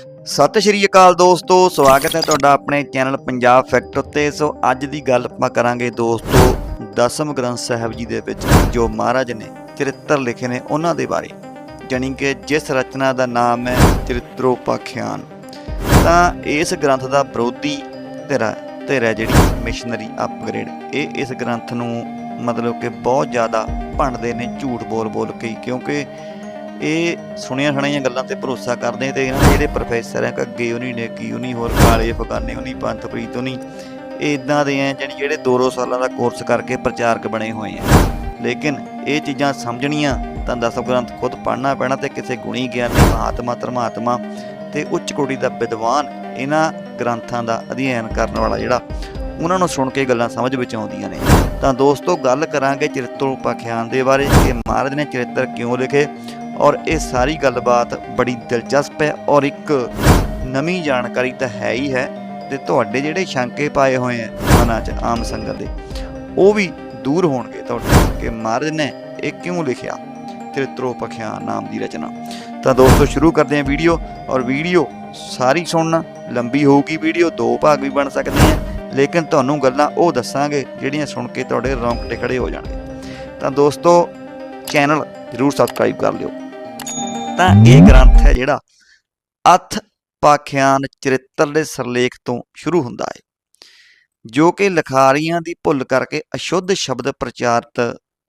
ਸਤਿ ਸ਼੍ਰੀ ਅਕਾਲ ਦੋਸਤੋ, ਸਵਾਗਤ ਹੈ ਤੁਹਾਡਾ ਆਪਣੇ ਚੈਨਲ ਪੰਜਾਬ ਫੈਕਟ ਉੱਤੇ। ਸੋ ਅੱਜ ਦੀ ਗੱਲ ਆਪਾਂ ਕਰਾਂਗੇ ਦੋਸਤੋ, ਦਸਮ ਗ੍ਰੰਥ ਸਾਹਿਬ ਜੀ ਦੇ ਵਿੱਚ, ਜੋ ਮਹਾਰਾਜ ਨੇ ਚਰਿੱਤਰ ਲਿਖੇ ਨੇ ਉਹਨਾਂ ਦੇ ਬਾਰੇ। ਜਾਣੀ ਕਿ ਜਿਸ ਰਚਨਾ ਦਾ ਨਾਮ ਹੈ ਚਰਿਤ੍ਰੋਪਾਖਿਆਨ। ਤਾਂ ਇਸ ਗ੍ਰੰਥ ਦਾ ਵਿਰੋਧੀ ਧਿਰਾ ਧਿਰਾ ਜਿਹੜੀ ਮਿਸ਼ਨਰੀ ਅਪਗ੍ਰੇਡ ਇਹ ਇਸ ਗ੍ਰੰਥ ਨੂੰ ਮਤਲਬ ਕਿ ਬਹੁਤ ਜ਼ਿਆਦਾ ਭੰਡਦੇ ਨੇ, ਝੂਠ ਬੋਲ ਬੋਲ ਕੇ, ਕਿਉਂਕਿ ਇਹ ਸੁਣੀਆਂ ਸੁਣਾਈਆਂ ਗੱਲਾਂ ਤੇ ਭਰੋਸਾ ਕਰਦੇ ਤੇ ਇਹਨਾਂ ਦੇ ਜਿਹੜੇ ਪ੍ਰੋਫੈਸਰ ਹੈ ਕੱਗੇ ਉਨੀ ਨੇਕੀ ਉਨੀ ਹੋਰ ਕਾਲੇ ਫਗਾਨੇ ਉਨੀ ਪੰਥਪ੍ਰੀਤ ਉਨੀ ਇਹ ਇਦਾਂ ਦੇ ਆ ਜਿਹੜੀ ਜਿਹੜੇ 200 ਸਾਲਾਂ ਦਾ ਕੋਰਸ ਕਰਕੇ ਪ੍ਰਚਾਰਕ ਬਣੇ ਹੋਏ ਆ। ਲੇਕਿਨ ਇਹ ਚੀਜ਼ਾਂ ਸਮਝਣੀਆਂ ਤਾਂ ਦਸਮ ਗ੍ਰੰਥ ਖੁਦ ਪੜ੍ਹਨਾ ਪੈਣਾ ਤੇ ਕਿਸੇ ਗੁਣੀ ਗਿਆਨੀ ਮਹਾਤਮਾ, ਧਰਮਾਤਮਾ ਤੇ ਉੱਚ ਕੋਟੀ ਦਾ ਵਿਦਵਾਨ ਇਹਨਾਂ ਗ੍ਰੰਥਾਂ ਦਾ ਅਧਿਐਨ ਕਰਨ ਵਾਲਾ ਜਿਹੜਾ, ਉਹਨਾਂ ਨੂੰ ਸੁਣ ਕੇ ਗੱਲਾਂ ਸਮਝ ਵਿੱਚ ਆਉਂਦੀਆਂ ਨੇ। ਤਾਂ ਦੋਸਤੋ, ਗੱਲ ਕਰਾਂਗੇ ਚਰਿਤ੍ਰੋਪਾਖਿਆਨ ਦੇ ਬਾਰੇ, ਕਿ ਮਹਾਰਾਜ ਨੇ ਚਰਿੱਤਰ ਕਿਉਂ ਲਿਖੇ? ਔਰ ਇਹ ਸਾਰੀ ਗੱਲਬਾਤ ਬੜੀ ਦਿਲਚਸਪ ਹੈ ਔਰ ਇੱਕ ਨਵੀਂ ਜਾਣਕਾਰੀ ਤਾਂ ਹੈ ਹੀ ਹੈ ਤੇ ਤੁਹਾਡੇ ਜਿਹੜੇ ਸ਼ੰਕੇ ਪਾਏ ਹੋਏ ਆ ਮਨਾਂ 'ਚ ਆਮ ਸੰਗਤ ਦੇ, ਉਹ ਵੀ ਦੂਰ ਹੋਣਗੇ ਤੁਹਾਡੇ ਕਿ ਮਹਾਰਾਜ ਨੇ ਇਹ ਕਿਉਂ ਲਿਖਿਆ? ਤ੍ਰਿਤਰੋ ਚਰਿਤ੍ਰੋਪਾਖਿਆਨ ਨਾਮ ਦੀ ਰਚਨਾ। ਤਾਂ ਦੋਸਤੋ, ਸ਼ੁਰੂ ਕਰਦੇ ਹਾਂ ਵੀਡੀਓ ਔਰ ਵੀਡੀਓ ਸਾਰੀ ਸੁਣਨਾ। ਲੰਬੀ ਹੋਊਗੀ ਵੀਡੀਓ, ਦੋ ਭਾਗ ਵੀ ਬਣ ਸਕਦੇ ਆ ਲੇਕਿਨ ਤੁਹਾਨੂੰ ਗੱਲਾਂ ਉਹ ਦੱਸਾਂਗੇ ਜਿਹੜੀਆਂ ਸੁਣ ਕੇ ਤੁਹਾਡੇ ਰੌਂਗਟੇ ਖੜੇ ਹੋ ਜਾਣਗੇ। ਤਾਂ ਦੋਸਤੋ, ਚੈਨਲ ਜਰੂਰ ਸਬਸਕ੍ਰਾਈਬ ਕਰ ਲਿਓ। ਤਾਂ ਇਹ ਗ੍ਰੰਥ ਹੈ ਜਿਹੜਾ ਅਥ ਪਾਖਿਆਨ ਚਰਿੱਤਰ ਦੇ ਸਰਲੇਖ ਤੋਂ ਸ਼ੁਰੂ ਹੁੰਦਾ ਹੈ, ਜੋ ਕਿ ਲਿਖਾਰੀਆਂ ਦੀ ਭੁੱਲ ਕਰਕੇ ਅਸ਼ੁੱਧ ਸ਼ਬਦ ਪ੍ਰਚਾਰਿਤ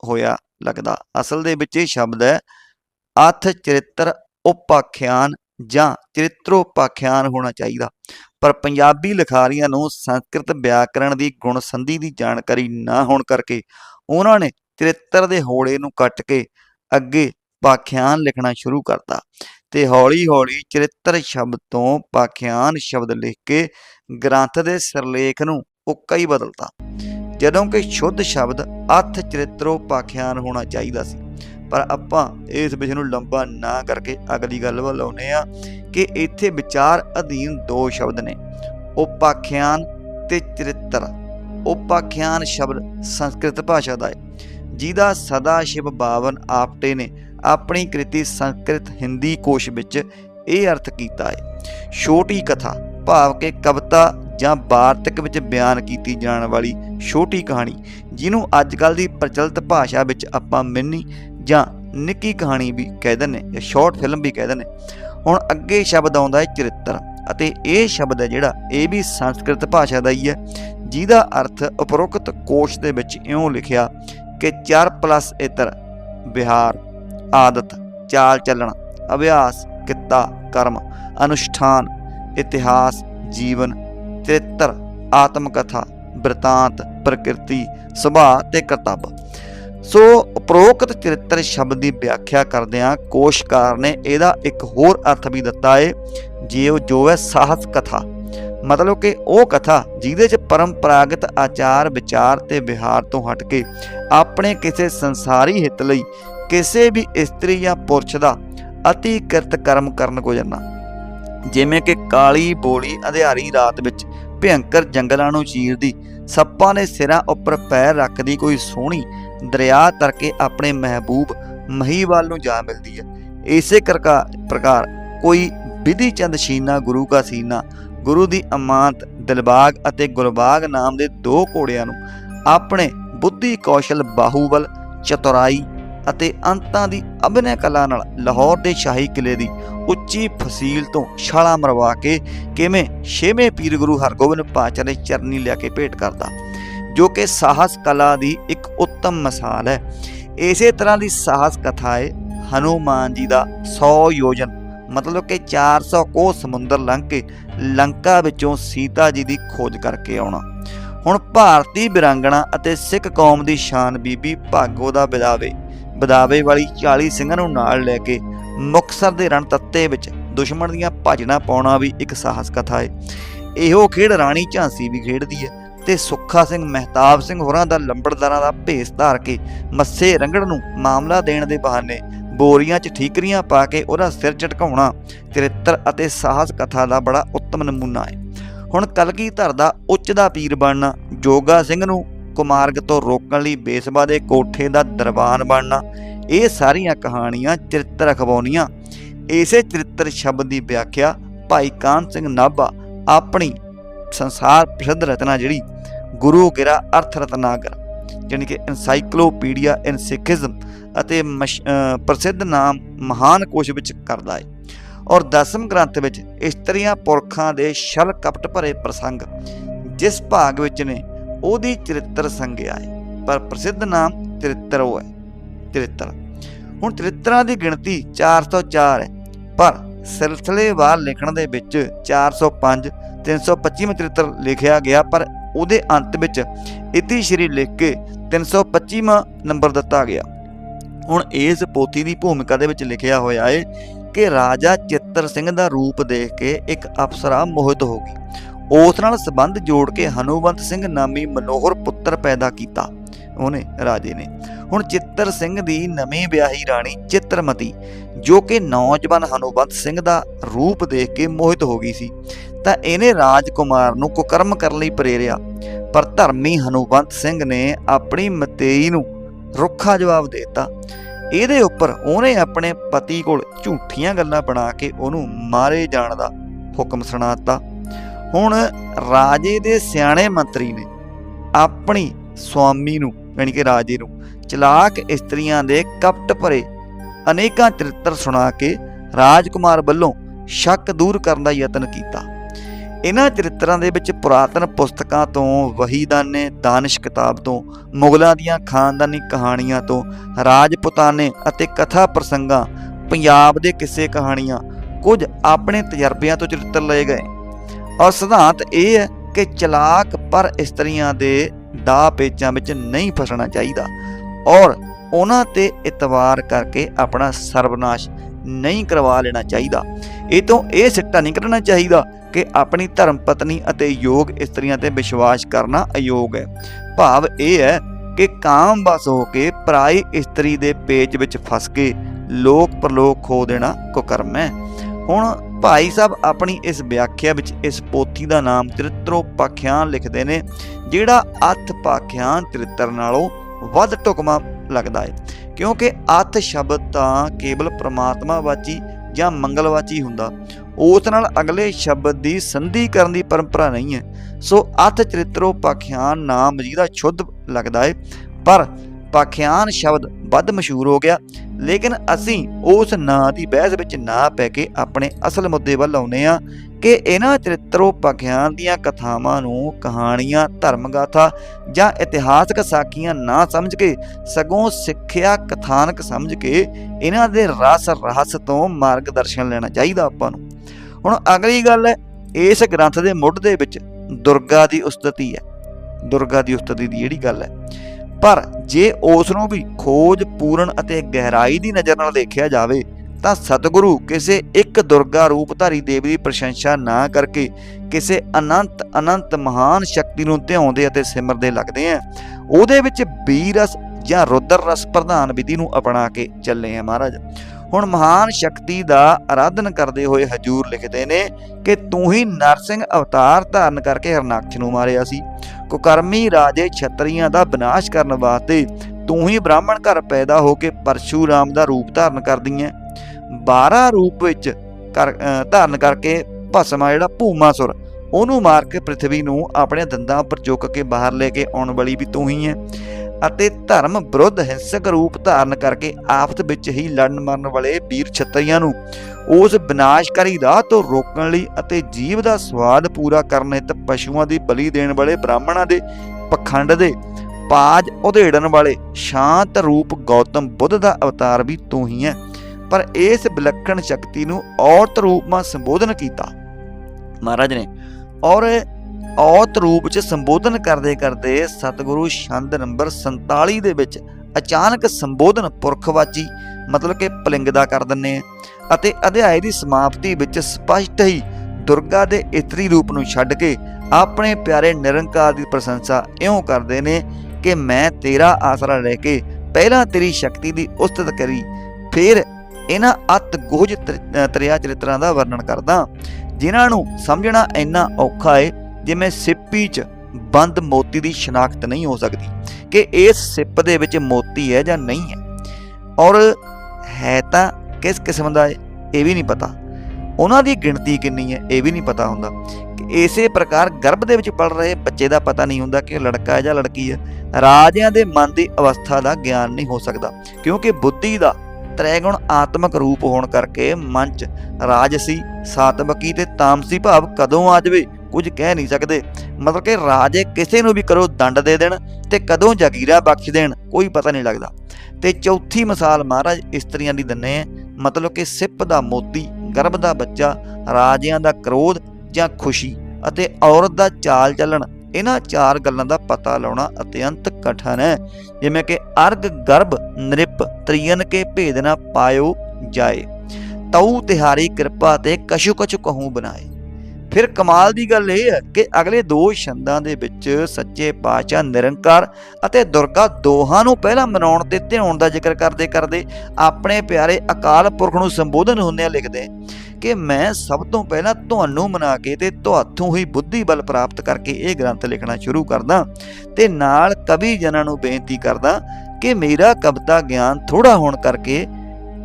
ਹੋਇਆ ਲੱਗਦਾ। ਅਸਲ ਦੇ ਵਿੱਚ ਇਹ ਸ਼ਬਦ ਹੈ, ਅਥ ਚਰਿੱਤਰ ਉਪਾਖਿਆਨ ਜਾਂ ਚਰਿਤ੍ਰੋਪਾਖਿਆਨ ਹੋਣਾ ਚਾਹੀਦਾ। ਪਰ ਪੰਜਾਬੀ ਲਿਖਾਰੀਆਂ ਨੂੰ ਸੰਸਕ੍ਰਿਤ ਵਿਆਕਰਣ ਦੀ ਗੁਣ ਸੰਧੀ ਦੀ ਜਾਣਕਾਰੀ ਨਾ ਹੋਣ ਕਰਕੇ ਉਹਨਾਂ ਨੇ ਚਰਿੱਤਰ ਦੇ ਹੋੜੇ ਨੂੰ ਕੱਟ ਕੇ ਅੱਗੇ ਪਾਖਿਆਨ ਲਿਖਣਾ ਸ਼ੁਰੂ ਕਰਤਾ ਤੇ ਹੌਲੀ-ਹੌਲੀ ਚਰਿੱਤਰ ਸ਼ਬਦ ਤੋਂ ਪਾਖਿਆਨ ਸ਼ਬਦ ਲਿਖ ਕੇ ਗ੍ਰੰਥ ਦੇ ਸਿਰਲੇਖ ਨੂੰ ਉੱਕਾ ਹੀ ਬਦਲਤਾ। ਜਦੋਂ ਕਿ ਸ਼ੁੱਧ ਸ਼ਬਦ ਅਥ ਚਰਿਤ੍ਰੋ ਪਾਖਿਆਨ ਹੋਣਾ ਚਾਹੀਦਾ ਸੀ। ਪਰ ਆਪਾਂ ਇਸ ਵਿਸ਼ੇ ਨੂੰ ਲੰਬਾ ਨਾ ਕਰਕੇ ਅਗਲੀ ਗੱਲ ਵੱਲ ਆਉਨੇ ਆ ਕਿ ਇੱਥੇ ਵਿਚਾਰ ਅਧੀਨ ਦੋ ਸ਼ਬਦ ਨੇ ਉਪਾਖਿਆਨ ਤੇ ਚਰਿੱਤਰ। ਉਪਾਖਿਆਨ ਸ਼ਬਦ ਸੰਸਕ੍ਰਿਤ ਭਾਸ਼ਾ ਦਾ ਹੈ, ਜਿਹਦਾ ਸਦਾ ਸ਼ਿਵ ਬਾਵਨ ਆਪਟੇ ਨੇ ਆਪਣੀ ਕ੍ਰਿਤੀ ਸੰਸਕ੍ਰਿਤ ਹਿੰਦੀ ਕੋਸ਼ ਵਿੱਚ ਇਹ ਅਰਥ ਕੀਤਾ ਹੈ। ਛੋਟੀ ਕਥਾ, ਭਾਵ ਕਿ ਕਵਿਤਾ ਜਾਂ ਵਾਰਤਕ ਵਿੱਚ ਬਿਆਨ ਕੀਤੀ ਜਾਣ ਵਾਲੀ ਛੋਟੀ ਕਹਾਣੀ, ਜਿਹਨੂੰ ਅੱਜ ਕੱਲ੍ਹ ਦੀ ਪ੍ਰਚਲਿਤ ਭਾਸ਼ਾ ਵਿੱਚ ਆਪਾਂ ਮਿੰਨੀ ਜਾਂ ਨਿੱਕੀ ਕਹਾਣੀ ਵੀ ਕਹਿ ਦਿੰਦੇ ਜਾਂ ਸ਼ਾਰਟ ਫਿਲਮ ਵੀ ਕਹਿ ਦਿੰਦੇ ਹੁਣ ਅੱਗੇ ਸ਼ਬਦ ਆਉਂਦਾ ਹੈ ਚਰਿੱਤਰ, ਅਤੇ ਇਹ ਸ਼ਬਦ ਹੈ ਜਿਹੜਾ ਇਹ ਵੀ ਸੰਸਕ੍ਰਿਤ ਭਾਸ਼ਾ ਦਾ ਹੀ ਹੈ, ਜਿਹਦਾ ਅਰਥ ਉਪਰੋਕਤ ਕੋਸ਼ ਦੇ ਵਿੱਚ ਇਉਂ ਲਿਖਿਆ ਕਿ ਚਰ ਪਲੱਸ ਇਤਰ ਬਿਹਾਰ ਆਦਤ, ਚਾਲ ਚੱਲਣ, ਅਭਿਆਸ, ਕਿੱਤਾ, ਕਰਮ, ਅਨੁਸ਼ਠਾਨ, ਇਤਿਹਾਸ, ਜੀਵਨ, ਚਰਿੱਤਰ ਆਤਮ ਕਥਾ ਬ੍ਰਿਤਾਂਤ, ਪ੍ਰਕਿਰਤੀ, ਸੁਭਾਅ ਤੇ ਕਰਤੱਵ ਸੋ ਉਪਰੋਕਤ ਚਰਿੱਤਰ ਸ਼ਬਦ ਦੀ ਵਿਆਖਿਆ ਕਰਦਿਆਂ ਕੋਸ਼ਕਾਰ ਨੇ ਇਹਦਾ ਇੱਕ ਹੋਰ ਅਰਥ ਵੀ ਦਿੱਤਾ ਹੈ ਜੇ ਉਹ ਜੋ ਹੈ ਸਾਹਸ ਕਥਾ। ਮਤਲਬ ਕਿ ਉਹ ਕਥਾ ਜਿਹਦੇ 'ਚ ਪਰੰਪਰਾਗਤ ਆਚਾਰ ਵਿਚਾਰ ਤੇ ਵਿਹਾਰ ਤੋਂ ਹਟ ਕੇ ਆਪਣੇ ਕਿਸੇ ਸੰਸਾਰੀ ਹਿੱਤ ਲਈ ਕਿਸੇ ਵੀ ਇਸਤਰੀ ਜਾਂ ਪੁਰਸ਼ ਦਾ ਅਤੀ ਕਿਰਤ ਕਰਮ ਕਰਨ ਕੋ ਜਰਨਾ ਜਿਵੇਂ ਕਿ ਕਾਲੀ ਬੋਲੀ ਅੰਧਿਆਰੀ ਰਾਤ ਵਿੱਚ ਭਿਅੰਕਰ ਜੰਗਲਾਂ ਨੂੰ ਚੀਰਦੀ, ਸੱਪਾਂ ਨੇ ਸਿਰਾਂ ਉੱਪਰ ਪੈਰ ਰੱਖਦੀ ਕੋਈ ਸੋਹਣੀ ਦਰਿਆ ਤਰ ਕੇ ਆਪਣੇ ਮਹਿਬੂਬ ਮਹੀਵਾਲ ਨੂੰ ਜਾ ਮਿਲਦੀ ਹੈ। ਇਸੇ ਕਰਕਾ ਪ੍ਰਕਾਰ ਕੋਈ ਵਿਧੀ ਚੰਦ ਸ਼ੀਨਾ, ਗੁਰੂ ਕਾ ਸੀਨਾ, ਗੁਰੂ ਦੀ ਅਮਾਨਤ ਦਿਲਬਾਗ ਅਤੇ ਗੁਲਬਾਗ ਨਾਮ ਦੇ ਦੋ ਘੋੜਿਆਂ ਨੂੰ ਆਪਣੇ ਬੁੱਧੀ ਕੌਸ਼ਲ ਬਾਹੂਬਲ, ਚਤੁਰਾਈ ਅਤੇ ਅੰਤਾਂ ਦੀ ਅਭਿਨੈ ਕਲਾ ਨਾਲ ਲਾਹੌਰ ਦੇ ਸ਼ਾਹੀ ਕਿਲੇ ਦੀ ਉੱਚੀ ਫਸੀਲ ਤੋਂ ਛਾਲਾ ਮਰਵਾ ਕੇ ਕਿਵੇਂ ਛੇਵੇਂ ਪੀਰ ਗੁਰੂ ਹਰਗੋਬਿੰਦ ਪਾਤਸ਼ਾਹ ਦੇ ਚਰਨੀ ਲਿਆ ਕੇ ਭੇਟ ਕਰਦਾ, ਜੋ ਕਿ ਸਾਹਸ ਕਲਾ ਦੀ ਇੱਕ ਉੱਤਮ ਮਿਸਾਲ ਹੈ। ਇਸੇ ਤਰ੍ਹਾਂ ਦੀ ਸਾਹਸ ਕਥਾ ਹੈ ਹਨੂਮਾਨ ਜੀ ਦਾ 100 ਯੋਜਨ, ਮਤਲਬ ਕਿ 400 ਕੋਹ ਸਮੁੰਦਰ ਲੰਘ ਕੇ ਲੰਕਾ ਵਿੱਚੋਂ ਸੀਤਾ ਜੀ ਦੀ ਖੋਜ ਕਰਕੇ ਆਉਣਾ। ਹੁਣ ਭਾਰਤੀ ਬਿਰੰਗਣਾ ਅਤੇ ਸਿੱਖ ਕੌਮ ਦੀ ਸ਼ਾਨ ਬੀਬੀ ਭਾਗੋ ਦਾ ਬਿਦਾਵੇ ਬਦਾਵੇ ਵਾਲੀ 40 ਸਿੰਘਾਂ ਨੂੰ ਨਾਲ ਲੈ ਕੇ ਮੁਕਸਰ ਦੇ ਰਣ ਤੱਤੇ ਵਿੱਚ ਦੁਸ਼ਮਣ ਦੀਆਂ ਭਾਜਣਾ ਪਾਉਣਾ ਵੀ ਇੱਕ ਸਾਹਸ ਕਥਾ ਹੈ ਇਹੋ ਖੇਡ ਰਾਣੀ ਝਾਂਸੀ ਵੀ ਖੇਡਦੀ ਹੈ ਤੇ ਸੁੱਖਾ ਸਿੰਘ, ਮਹਿਤਾਬ ਸਿੰਘ ਹੋਰਾਂ ਦਾ ਲੰਬੜਦਾਰਾਂ ਦਾ ਭੇਸ ਧਾਰ ਕੇ ਮੱਸੇ ਰੰਗੜ ਨੂੰ ਮਾਮਲਾ ਦੇਣ ਦੇ ਬਹਾਨੇ ਬੋਰੀਆਂ 'ਚ ਠੀਕਰੀਆਂ ਪਾ ਕੇ ਉਹਦਾ ਸਿਰ ਝਟਕਾਉਣਾ ਚਰਿੱਤਰ ਅਤੇ ਸਾਹਸ ਕਥਾ ਦਾ ਬੜਾ ਉੱਤਮ ਨਮੂਨਾ ਹੈ ਹੁਣ ਕਲਗੀਧਰ ਦਾ ਉੱਚ ਦਾ ਪੀਰ ਬਣਨਾ, ਜੋਗਾ ਸਿੰਘ ਨੂੰ ਕੁਮਾਰਗ ਤੋਂ ਰੋਕਣ ਲਈ ਬੇਸਬਾ ਦੇ ਕੋਠੇ ਦਾ ਦਰਬਾਨ ਬਣਨਾ, ਇਹ ਸਾਰੀਆਂ ਕਹਾਣੀਆਂ ਚਰਿੱਤਰ ਅਖਵਾਉਣੀਆਂ ਇਸੇ ਚਰਿੱਤਰ ਸ਼ਬਦ ਦੀ ਵਿਆਖਿਆ ਭਾਈ ਕਾਨ ਸਿੰਘ ਨਾਭਾ ਆਪਣੀ ਸੰਸਾਰ ਪ੍ਰਸਿੱਧ ਰਚਨਾ ਜਿਹੜੀ ਗੁਰੂ ਗਿਰਾ ਅਰਥ ਰਤਨਾਗਰ, ਜਾਣੀ ਕਿ ਐਨਸਾਈਕਲੋਪੀਡੀਆ ਇਨ ਸਿੱਖੀਜ਼ਮ ਅਤੇ ਮਸ਼- ਪ੍ਰਸਿੱਧ ਨਾਮ ਮਹਾਨ ਕੋਸ਼ ਵਿੱਚ ਕਰਦਾ ਹੈ ਔਰ ਦਸਮ ਗ੍ਰੰਥ ਵਿੱਚ ਇਸਤਰੀਆਂ ਪੁਰਖਾਂ ਦੇ ਛਲ ਕਪਟ ਭਰੇ ਪ੍ਰਸੰਗ, ਜਿਸ ਭਾਗ ਵਿੱਚ ਨੇ ਉਹਦੀ ਚਰਿੱਤਰ ਸੰਗਿਆ ਹੈ, ਪਰ ਪ੍ਰਸਿੱਧ ਨਾਮ ਚਰਿੱਤਰ ਉਹ ਹੈ, ਚਰਿੱਤਰ। ਹੁਣ ਚਰਿੱਤਰਾਂ ਦੀ ਗਿਣਤੀ 404 ਹੈ, ਪਰ ਸਿਲਸਿਲੇਵਾਰ ਲਿਖਣ ਦੇ ਵਿੱਚ 405 325ਵਾਂ ਚਰਿੱਤਰ ਲਿਖਿਆ ਗਿਆ, ਪਰ ਉਹਦੇ ਅੰਤ ਵਿੱਚ ਇਤੀ ਸ਼੍ਰੀ ਲਿਖ ਕੇ 325ਵਾਂ ਨੰਬਰ ਦਿੱਤਾ ਗਿਆ। ਹੁਣ ਇਸ ਪੋਥੀ ਦੀ ਭੂਮਿਕਾ ਦੇ ਵਿੱਚ ਲਿਖਿਆ ਹੋਇਆ ਹੈ ਕਿ ਰਾਜਾ ਚਿੱਤਰ ਸਿੰਘ ਦਾ ਰੂਪ ਦੇਖ ਕੇ ਇੱਕ ਅਪਸਰਾ ਮੋਹਿਤ ਹੋ ਗਈ। ਉਸ ਨਾਲ ਸੰਬੰਧ ਜੋੜ ਕੇ ਹਨੂਵੰਤ ਸਿੰਘ ਨਾਮੀ ਮਨੋਹਰ ਪੁੱਤਰ ਪੈਦਾ ਕੀਤਾ, ਉਹਨੇ ਰਾਜੇ ਨੇ। ਹੁਣ ਚਿੱਤਰ ਸਿੰਘ ਦੀ ਨਵੀਂ ਵਿਆਹੀ ਰਾਣੀ ਚਿੱਤਰਮਤੀ, ਜੋ ਕਿ ਨੌਜਵਾਨ ਹਨੂਵੰਤ ਸਿੰਘ ਦਾ ਰੂਪ ਦੇਖ ਕੇ ਮੋਹਿਤ ਹੋ ਗਈ ਸੀ, ਤਾਂ ਇਹਨੇ ਰਾਜਕੁਮਾਰ ਨੂੰ ਕੁਕਰਮ ਕਰਨ ਲਈ ਪ੍ਰੇਰਿਆ। ਪਰ ਧਰਮੀ ਹਨੂਵੰਤ ਸਿੰਘ ਨੇ ਆਪਣੀ ਮਤੇਈ ਨੂੰ ਰੁੱਖਾ ਜਵਾਬ ਦੇ ਦਿੱਤਾ। ਇਹਦੇ ਉੱਪਰ ਉਹਨੇ ਆਪਣੇ ਪਤੀ ਕੋਲ ਝੂਠੀਆਂ ਗੱਲਾਂ ਬਣਾ ਕੇ ਉਹਨੂੰ ਮਾਰੇ ਜਾਣ ਦਾ ਹੁਕਮ ਸੁਣਾਤਾ ਹੁਣ ਰਾਜੇ ਦੇ ਸਿਆਣੇ ਮੰਤਰੀ ਨੇ ਆਪਣੀ ਸਵਾਮੀ ਨੂੰ, ਯਾਨੀ ਕਿ ਰਾਜੇ ਨੂੰ ਚਲਾਕ ਇਸਤਰੀਆਂ ਦੇ ਕਪਟ ਭਰੇ ਅਨੇਕਾਂ ਚਰਿੱਤਰ ਸੁਣਾ ਕੇ ਰਾਜਕੁਮਾਰ ਵੱਲੋਂ ਸ਼ੱਕ ਦੂਰ ਕਰਨ ਦਾ ਯਤਨ ਕੀਤਾ। ਇਹਨਾਂ ਚਰਿੱਤਰਾਂ ਦੇ ਵਿੱਚ ਪੁਰਾਤਨ ਪੁਸਤਕਾਂ ਤੋਂ, ਵਹੀਦਾਨੇ, ਦਾਨਿਸ਼ ਕਿਤਾਬ ਤੋਂ, ਮੁਗਲਾਂ ਦੀਆਂ ਖਾਨਦਾਨੀ ਕਹਾਣੀਆਂ ਤੋਂ, ਰਾਜਪੁਤਾਨੇ ਅਤੇ ਕਥਾ ਪ੍ਰਸੰਗਾਂ, ਪੰਜਾਬ ਦੇ ਕਿੱਸੇ ਕਹਾਣੀਆਂ ਕੁਝ ਆਪਣੇ ਤਜਰਬਿਆਂ ਤੋਂ ਚਰਿੱਤਰ ਲਏ ਗਏ। ਔਰ ਸਿਧਾਂਤ ਇਹ ਹੈ ਕਿ ਚਲਾਕ ਪਰ ਇਸਤਰੀਆਂ ਦੇ ਦਾ ਪੇਚਾਂ ਵਿੱਚ ਨਹੀਂ ਫਸਣਾ ਚਾਹੀਦਾ ਔਰ ਉਹਨਾਂ ਤੇ ਇਤਵਾਰ ਕਰਕੇ ਆਪਣਾ ਸਰਬਨਾਸ਼ ਨਹੀਂ ਕਰਵਾ ਲੈਣਾ ਚਾਹੀਦਾ। ਇਹ ਤੋਂ ਇਹ ਸਿੱਟਾ ਨਹੀਂ ਕੱਢਣਾ ਚਾਹੀਦਾ ਕਿ ਆਪਣੀ ਧਰਮ ਪਤਨੀ ਅਤੇ ਯੋਗ ਇਸਤਰੀਆਂ ਤੇ ਵਿਸ਼ਵਾਸ ਕਰਨਾ ਅਯੋਗ ਹੈ। ਭਾਵ ਇਹ ਹੈ ਕਿ ਕਾਮ ਬਸ ਹੋ ਕੇ ਪਰਾਈ ਇਸਤਰੀ ਦੇ ਪੇਚ ਵਿੱਚ ਫਸ ਕੇ ਲੋਕ ਪਰਲੋਕ ਖੋ ਦੇਣਾ ਕੁਕਰਮ ਹੈ। ਹੁਣ ਭਾਈ ਸਾਹਿਬ ਆਪਣੀ ਇਸ ਵਿਆਖਿਆ ਵਿੱਚ ਇਸ ਪੋਥੀ ਦਾ ਨਾਮ ਚਰਿੱਤਰੋਪਾਖਿਆਨ ਲਿਖਦੇ ਨੇ, ਜਿਹੜਾ ਅਥ ਪਾਖਿਆਨ ਚਰਿੱਤਰ ਨਾਲੋਂ ਵੱਧ ਟੁਕਮਾ ਲੱਗਦਾ ਹੈ। ਕਿਉਂਕਿ ਅਥ ਸ਼ਬਦ ਤਾਂ ਕੇਵਲ ਪ੍ਰਮਾਤਮਾ ਵਾਚੀ ਜਾਂ ਮੰਗਲਵਾਚੀ ਹੁੰਦਾ। ਉਸ ਨਾਲ ਅਗਲੇ ਸ਼ਬਦ ਦੀ ਸੰਧੀ ਕਰਨ ਦੀ ਪਰੰਪਰਾ ਨਹੀਂ ਹੈ। ਸੋ ਅਥ ਚਰਿੱਤਰੋਪਾਖਿਆਨ ਨਾਮ ਜਿਹਦਾ ਸ਼ੁੱਧ ਲੱਗਦਾ ਹੈ। ਪਰ ਪਾਖਿਆਨ ਸ਼ਬਦ ਵੱਧ ਮਸ਼ਹੂਰ ਹੋ ਗਿਆ, ਲੇਕਿਨ ਅਸੀਂ ਉਸ ਨਾਂ ਦੀ ਬਹਿਸ ਵਿੱਚ ਨਾ ਪੈ ਕੇ ਆਪਣੇ ਅਸਲ ਮੁੱਦੇ ਵੱਲ ਆਉਨੇ ਆ ਕਿ ਇਹਨਾਂ ਚਰਿੱਤਰੋਪਾਖਿਆਨ ਦੀਆਂ ਕਥਾਵਾਂ ਨੂੰ ਕਹਾਣੀਆਂ ਧਰਮ ਗਾਥਾ ਜਾਂ ਇਤਿਹਾਸਕ ਸਾਖੀਆਂ ਨਾ ਸਮਝ ਕੇ, ਸਗੋਂ ਸਿੱਖਿਆ ਕਥਾਨਕ ਸਮਝ ਕੇ ਇਹਨਾਂ ਦੇ ਰਸ ਰਹੱਸ ਤੋਂ ਮਾਰਗਦਰਸ਼ਨ ਲੈਣਾ ਚਾਹੀਦਾ ਆਪਾਂ ਨੂੰ। ਹੁਣ ਅਗਲੀ ਗੱਲ ਹੈ, ਇਸ ਗ੍ਰੰਥ ਦੇ ਮੁੱਢ ਦੇ ਵਿੱਚ ਦੁਰਗਾ ਦੀ ਉਸਤਤੀ ਹੈ। ਦੁਰਗਾ ਦੀ ਉਸਤਤੀ ਦੀ ਜਿਹੜੀ ਗੱਲ ਹੈ ਪਰ ਜੇ ਉਸ ਨੂੰ ਵੀ ਖੋਜ ਪੂਰਨ ਅਤੇ ਗਹਿਰਾਈ ਦੀ ਨਜ਼ਰ ਨਾਲ ਦੇਖਿਆ ਜਾਵੇ, ਤਾਂ ਸਤਿਗੁਰੂ ਕਿਸੇ ਇੱਕ ਦੁਰਗਾ ਰੂਪਧਾਰੀ ਦੇਵੀ ਦੀ ਪ੍ਰਸ਼ੰਸਾ ਨਾ ਕਰਕੇ ਕਿਸੇ ਅਨੰਤ ਅਨੰਤ ਮਹਾਨ ਸ਼ਕਤੀ ਨੂੰ ਧਿਆਉਂਦੇ ਅਤੇ ਸਿਮਰਦੇ ਲੱਗਦੇ ਆ। ਉਹਦੇ ਵਿੱਚ ਬੀਰਸ ਜਾਂ ਰੁਦਰ ਰਸ ਪ੍ਰਧਾਨ ਵਿਧੀ ਨੂੰ ਅਪਣਾ ਕੇ ਚੱਲੇ ਆ ਮਹਾਰਾਜ। ਹੁਣ ਮਹਾਨ ਸ਼ਕਤੀ ਦਾ ਆਰਾਧਨ ਕਰਦੇ ਹੋਏ ਹਜੂਰ ਲਿਖਦੇ ਨੇ ਕਿ ਤੂੰ ਹੀ ਨਰਸਿੰਘ ਅਵਤਾਰ ਧਾਰਨ ਕਰਕੇ ਹਰਨਾਕਸ਼ ਨੂੰ ਮਾਰਿਆ ਸੀ। ਕੁਕਰਮੀ ਰਾਜੇ ਛਤਰੀਆਂ ਦਾ ਵਿਨਾਸ਼ ਕਰਨ ਵਾਸਤੇ ਤੂੰ ਹੀ ਬ੍ਰਾਹਮਣ ਘਰ ਪੈਦਾ ਹੋ ਕੇ ਪਰਸ਼ੂਰਾਮ ਦਾ ਰੂਪ ਧਾਰਨ ਕਰਦੀ ਹੈ 12 ਰੂਪ ਵਿੱਚ ਕਰ ਧਾਰਨ ਕਰਕੇ ਭਸਮਾ, ਜਿਹੜਾ ਭੂਮਾਸੁਰ ਉਹਨੂੰ ਮਾਰ ਕੇ ਪ੍ਰithvi ਨੂੰ ਆਪਣੇ ਦੰਦਾਂ ਉੱਪਰ ਚੁੱਕ ਕੇ ਬਾਹਰ ਲੈ ਕੇ ਆਉਣ ਵਾਲੀ ਵੀ ਤੂੰ ਹੀ ਹੈ ਅਤੇ ਧਰਮ ਵਿਰੁੱਧ ਹਿੰਸਕ ਰੂਪ ਧਾਰਨ ਕਰਕੇ ਆਫਤ ਵਿੱਚ ਹੀ ਲੜਨ ਮਰਨ ਵਾਲੇ ਵੀਰ ਛਤਰੀਆਂ ਨੂੰ ਉਸ ਵਿਨਾਸ਼ਕਾਰੀ ਰਾਹ ਤੋਂ ਰੋਕਣ ਲਈ ਅਤੇ ਜੀਵ ਦਾ ਸਵਾਦ ਪੂਰਾ ਕਰਨ ਹਿੱਤ ਪਸ਼ੂਆਂ ਦੀ ਬਲੀ ਦੇਣ ਵਾਲੇ ਬ੍ਰਾਹਮਣਾਂ ਦੇ ਪਖੰਡ ਦੇ ਪਾਜ ਉਧੇੜਨ ਵਾਲੇ ਸ਼ਾਂਤ ਰੂਪ ਗੌਤਮ ਬੁੱਧ ਦਾ ਅਵਤਾਰ ਵੀ ਤੂੰ ਹੀ ਹੈ। ਪਰ ਇਸ ਵਿਲੱਖਣ ਸ਼ਕਤੀ ਨੂੰ ਔਰਤ ਰੂਪ ਵਿੱਚ ਸੰਬੋਧਨ ਕੀਤਾ। ਮਹਾਰਾਜ ਨੇ ਔਰ ਔਤ ਰੂਪ ਚ ਸੰਬੋਧਨ ਕਰਦੇ ਕਰਦੇ ਸਤਿਗੁਰੂ ਛੰਦ ਨੰਬਰ 47 ਦੇ ਵਿੱਚ ਅਚਾਨਕ ਸੰਬੋਧਨ ਪੁਰਖਵਾਚੀ, ਮਤਲਬ ਕਿ ਪਲਿੰਗ ਦਾ ਕਰ ਦਿੰਨੇ ਅਤੇ ਅਧਿਆਏ ਦੀ ਸਮਾਪਤੀ ਵਿੱਚ ਸਪਸ਼ਟ ਹੀ ਦੁਰਗਾ ਦੇ ਇਤਰੀ ਰੂਪ ਨੂੰ ਛੱਡ ਕੇ ਆਪਣੇ ਪਿਆਰੇ ਨਿਰੰਕਾਰ ਦੀ ਪ੍ਰਸ਼ੰਸਾ ਇਉਂ ਕਰਦੇ ਨੇ ਕਿ ਮੈਂ ਤੇਰਾ ਆਸਰਾ ਲੈ ਕੇ ਪਹਿਲਾਂ ਤੇਰੀ ਸ਼ਕਤੀ ਦੀ ਉਸਤਤ ਕਰੀ, ਫਿਰ ਇਹਨਾਂ ਅਤ ਗੋਜ ਤ੍ਰਿਆ ਚਰਿਤਰਾਂ ਦਾ ਵਰਣਨ ਕਰਦਾ, ਜਿਨ੍ਹਾਂ ਨੂੰ ਸਮਝਣਾ ਇੰਨਾ ਔਖਾ ਏ ਜਿਵੇਂ ਸਿੱਪੀ 'ਚ ਬੰਦ ਮੋਤੀ ਦੀ ਸ਼ਨਾਖਤ ਨਹੀਂ ਹੋ ਸਕਦੀ, ਕਿ ਇਸ ਸਿੱਪ ਦੇ ਵਿੱਚ ਮੋਤੀ ਹੈ ਜਾਂ ਨਹੀਂ ਹੈ? ਔਰ ਹੈ ਤਾਂ ਕਿਸ ਕਿਸਮ ਦਾ ਹੈ, ਇਹ ਵੀ ਨਹੀਂ ਪਤਾ। ਉਹਨਾਂ ਦੀ ਗਿਣਤੀ ਕਿੰਨੀ ਹੈ, ਇਹ ਵੀ ਨਹੀਂ ਪਤਾ ਹੁੰਦਾ। ਕਿ ਇਸੇ ਪ੍ਰਕਾਰ ਗਰਭ ਦੇ ਵਿੱਚ ਪਲ ਰਹੇ ਬੱਚੇ ਦਾ ਪਤਾ ਨਹੀਂ ਹੁੰਦਾ ਕਿ ਲੜਕਾ ਹੈ ਜਾਂ ਲੜਕੀ ਹੈ। ਰਾਜਿਆਂ ਦੇ ਮਨ ਦੀ ਅਵਸਥਾ ਦਾ ਗਿਆਨ ਨਹੀਂ ਹੋ ਸਕਦਾ, ਕਿਉਂਕਿ ਬੁੱਧੀ ਦਾ ਤ੍ਰੈਗੁਣ ਆਤਮਕ ਰੂਪ ਹੋਣ ਕਰਕੇ ਮਨ 'ਚ ਰਾਜਸੀ, ਸਾਤਵਕੀ ਤੇ ਤਾਮਸੀ ਭਾਵ ਕਦੋਂ ਆ ਜਾਵੇ? ਕੁਝ ਕਹਿ ਨਹੀਂ ਸਕਦੇ। ਮਤਲਬ ਕਿ ਰਾਜੇ ਕਿਸੇ ਨੂੰ ਵੀ ਕਰੋ ਦੰਡ ਦੇ ਦੇਣ ਤੇ ਕਦੋਂ ਜਗੀਰਾ ਬਖਸ਼ ਦੇਣ, ਕੋਈ ਪਤਾ ਨਹੀਂ ਲੱਗਦਾ। ਤੇ ਚੌਥੀ ਮਿਸਾਲ ਮਹਾਰਾਜ ਇਸਤਰੀਆਂ ਦੀ ਦਿੰਨੇ ਆ, ਮਤਲਬ ਕਿ ਸਿੱਪ ਦਾ ਮੋਤੀ, ਗਰਭ ਦਾ ਬੱਚਾ, ਰਾਜਿਆਂ ਦਾ ਕ੍ਰੋਧ ਜਾਂ ਖੁਸ਼ੀ ਅਤੇ ਔਰਤ ਦਾ ਚਾਲ ਚੱਲਣ, ਇਹਨਾਂ ਚਾਰ ਗੱਲਾਂ ਦਾ ਪਤਾ ਲਾਉਣਾ ਅਤਿਅੰਤ ਕਠਨ ਹੈ। ਜਿਵੇਂ ਕਿ ਅਰਗ, ਗਰਭ, ਨ੍ਰਿਪ ਤ੍ਰਿਯਨ ਕੇ ਭੇਦਨਾ ਪਾਇਓ ਜਾਏ। ਤਉ ਤਿਹਾਰੀ ਕਿਰਪਾ ਤੇ ਕਛੂ ਕਛੂ ਕਹੂੰ ਬਣਾਏ। ਫਿਰ ਕਮਾਲ ਦੀ ਗੱਲ ਇਹ ਹੈ ਕਿ ਅਗਲੇ ਦੋ ਛੰਦਾਂ ਦੇ ਵਿੱਚ ਸੱਚੇ ਪਾਤਸ਼ਾਹ ਨਿਰੰਕਾਰ ਅਤੇ ਦੁਰਗਾ ਦੋਹਾਂ ਨੂੰ ਪਹਿਲਾਂ ਮਨਾਉਣ ਤੇ ਧਿਆਉਣ ਦਾ ਜ਼ਿਕਰ ਕਰਦੇ ਕਰਦੇ ਆਪਣੇ ਪਿਆਰੇ ਅਕਾਲ ਪੁਰਖ ਨੂੰ ਸੰਬੋਧਨ ਹੁੰਦਿਆਂ ਲਿਖਦੇ ਕਿ ਮੈਂ ਸਭ ਤੋਂ ਪਹਿਲਾਂ ਤੁਹਾਨੂੰ ਮਨਾ ਕੇ ਤੇ ਤੁਹਾਥੋਂ ਹੀ ਬੁੱਧੀ ਬਲ ਪ੍ਰਾਪਤ ਕਰਕੇ ਇਹ ਗ੍ਰੰਥ ਲਿਖਣਾ ਸ਼ੁਰੂ ਕਰਦਾ ਤੇ ਨਾਲ ਕਵੀ ਜਨਾਂ ਨੂੰ ਬੇਨਤੀ ਕਰਦਾ ਕਿ ਮੇਰਾ ਕਵਿਤਾ ਗਿਆਨ ਥੋੜਾ ਹੋਣ ਕਰਕੇ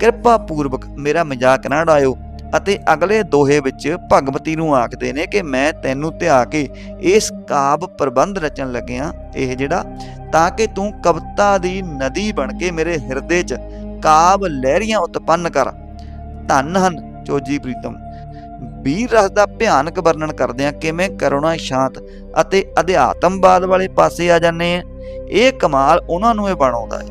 ਕਿਰਪਾ ਪੂਰਵਕ ਮੇਰਾ ਮਜ਼ਾਕ ਨਾ ਉਡਾਇਓ। ਅਤੇ ਅਗਲੇ ਦੋਹੇ ਵਿੱਚ ਭਗਵਤੀ ਨੂੰ ਆਖਦੇ ਨੇ ਕਿ ਮੈਂ ਤੈਨੂੰ ਧਿਆ ਕੇ ਇਸ ਕਾਵ ਪ੍ਰਬੰਧ ਰਚਣ ਲੱਗਿਆ ਇਹ ਜਿਹੜਾ, ਤਾਂ ਕਿ ਤੂੰ ਕਵਿਤਾ ਦੀ ਨਦੀ ਬਣ ਕੇ ਮੇਰੇ ਹਿਰਦੇ 'ਚ ਕਾਵ ਲਹਿਰੀਆਂ ਉਤਪੰਨ ਕਰ। ਧੰਨ ਹਨ ਚੋਜੀ ਪ੍ਰੀਤਮ। ਵੀਰ ਰਸ ਦਾ ਭਿਆਨਕ ਵਰਣਨ ਕਰਦੇ ਆ ਕਿਵੇਂ ਕਰੁਣਾ ਸ਼ਾਂਤ ਅਤੇ ਅਧਿਆਤਮਵਾਦ ਵਾਲੇ ਪਾਸੇ ਆ ਜਾਂਦੇ ਆ? ਇਹ ਕਮਾਲ ਉਹਨਾਂ ਨੂੰ ਇਹ ਬਣਾਉਂਦਾ ਹੈ